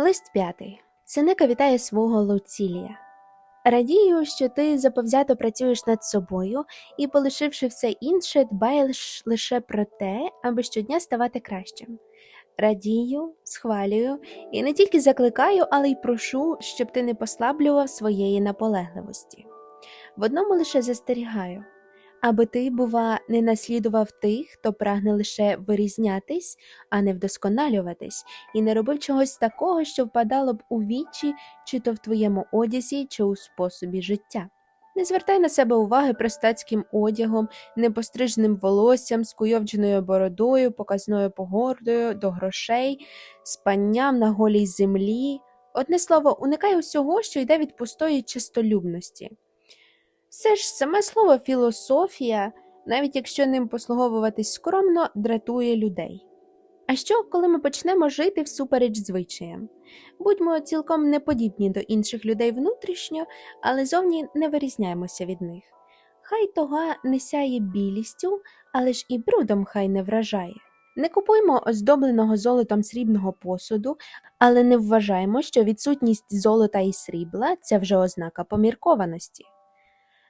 Лист п'ятий. Сенека вітає свого Луцілія. Радію, що ти заповзято працюєш над собою і, полишивши все інше, дбаєш лише про те, аби щодня ставати кращим. Радію, схвалюю і не тільки закликаю, але й прошу, щоб ти не послаблював своєї наполегливості. В одному лише застерігаю, аби ти, бува, не наслідував тих, хто прагне лише вирізнятись, а не вдосконалюватись, і не робив чогось такого, що впадало б у вічі, чи то в твоєму одязі, чи у способі життя. Не звертай на себе уваги простацьким одягом, непостриженим волоссям, скуйовдженою бородою, показною погордою до грошей, спанням на голій землі. Одне слово, уникай усього, що йде від пустої чистолюбності. Все ж саме слово філософія, навіть якщо ним послуговуватись скромно, дратує людей. А що, коли ми почнемо жити всупереч звичаям? Будьмо цілком неподібні до інших людей внутрішньо, але зовні не вирізняємося від них. Хай тога не сяє білістю, але ж і брудом хай не вражає. Не купуймо оздобленого золотом срібного посуду, але не вважаємо, що відсутність золота і срібла це вже ознака поміркованості.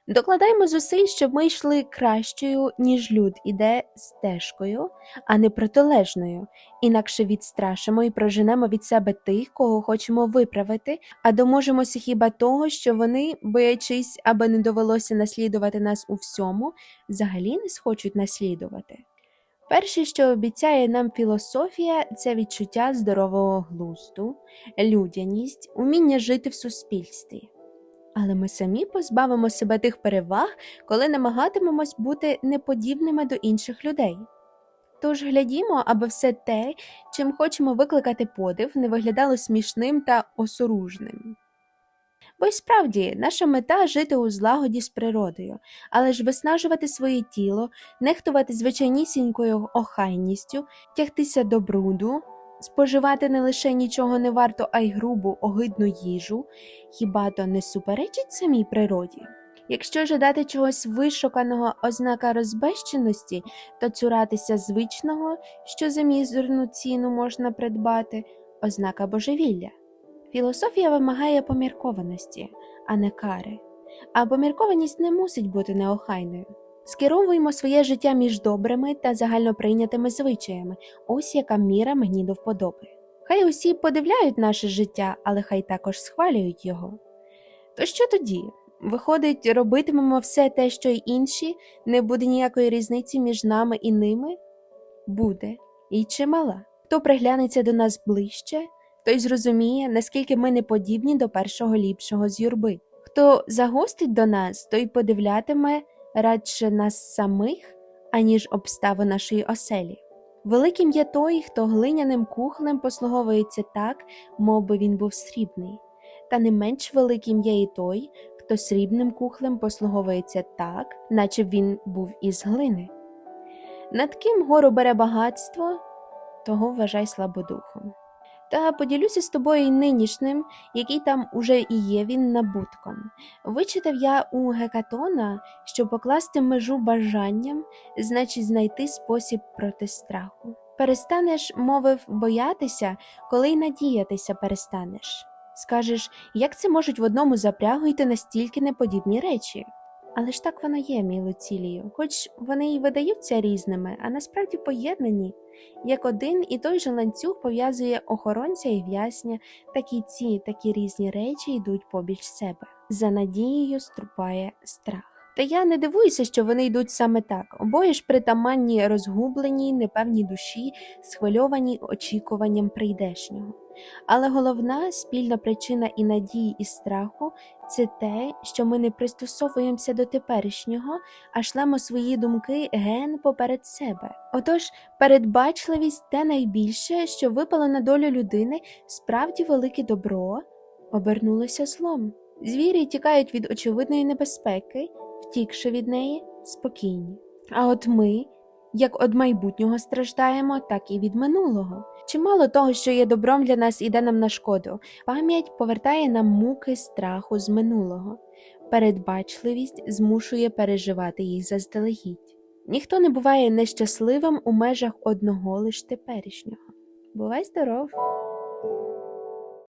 Докладаємо зусиль, щоб ми йшли кращою, ніж люд іде стежкою, а не протилежною, інакше відстрашимо і проженемо від себе тих, кого хочемо виправити, а доможемося хіба того, що вони, боячись, аби не довелося наслідувати нас у всьому, взагалі не схочуть наслідувати. Перше, що обіцяє нам філософія, це відчуття здорового глузду, людяність, уміння жити в суспільстві. Але ми самі позбавимо себе тих переваг, коли намагатимемось бути неподібними до інших людей. Тож глядімо, аби все те, чим хочемо викликати подив, не виглядало смішним та осоружним. Бо й справді наша мета жити у злагоді з природою, але ж виснажувати своє тіло, нехтувати звичайнісінькою охайністю, тягтися до бруду, споживати не лише нічого не варто, а й грубу, огидну їжу, хіба то не суперечить самій природі? Якщо жадати чогось вишуканого ознака розбещеності, то цуратися звичного, що за мізерну ціну можна придбати, ознака божевілля. Філософія вимагає поміркованості, а не кари, а поміркованість не мусить бути неохайною. Скеровуємо своє життя між добрими та загальноприйнятими звичаями, ось яка міра мені до вподоби. Хай усі подивляють наше життя, але хай також схвалюють його. То що тоді? Виходить, робитимемо все те, що й інші, не буде ніякої різниці між нами і ними? Буде, і чимала. Хто приглянеться до нас ближче, той зрозуміє, наскільки ми не подібні до першого ліпшого з юрби. Хто загостить до нас, той подивлятиме радше нас самих, аніж обстави нашої оселі. Великим є той, хто глиняним кухлем послуговується так, мов би він був срібний, та не менш великим є і той, хто срібним кухлем послуговується так, наче б він був із глини. Над ким гору бере багатство, того вважай слабодухом. Та поділюся з тобою й нинішнім, який там уже і є він набутком. Вичитав я у Гекатона, що покласти межу бажанням, значить знайти спосіб проти страху. Перестанеш, мовив, боятися, коли й надіятися перестанеш. Скажеш, як це можуть в одному запрягу йти настільки неподібні речі? Але ж так воно є, мій Луцілію, хоч вони й видаються різними, а насправді поєднані, як один і той же ланцюг пов'язує охоронця і в'язня, так і ці такі різні речі йдуть побіч себе. За надією струпає страх. Та я не дивуюся, що вони йдуть саме так, обоє ж притаманні розгубленій, непевній душі, схвильовані очікуванням прийдешнього. Але головна спільна причина і надії, і страху це те, що ми не пристосовуємося до теперішнього, а шлемо свої думки ген поперед себе. Отож, передбачливість те найбільше, що випало на долю людини, справді велике добро, обернулося злом. Звірі тікають від очевидної небезпеки, втікши від неї, спокійні. А от ми, як від майбутнього страждаємо, так і від минулого. Чимало того, що є добром для нас, іде нам на шкоду. Пам'ять повертає нам муки страху з минулого. Передбачливість змушує переживати їх заздалегідь. Ніхто не буває нещасливим у межах одного лиш теперішнього. Бувай здоров!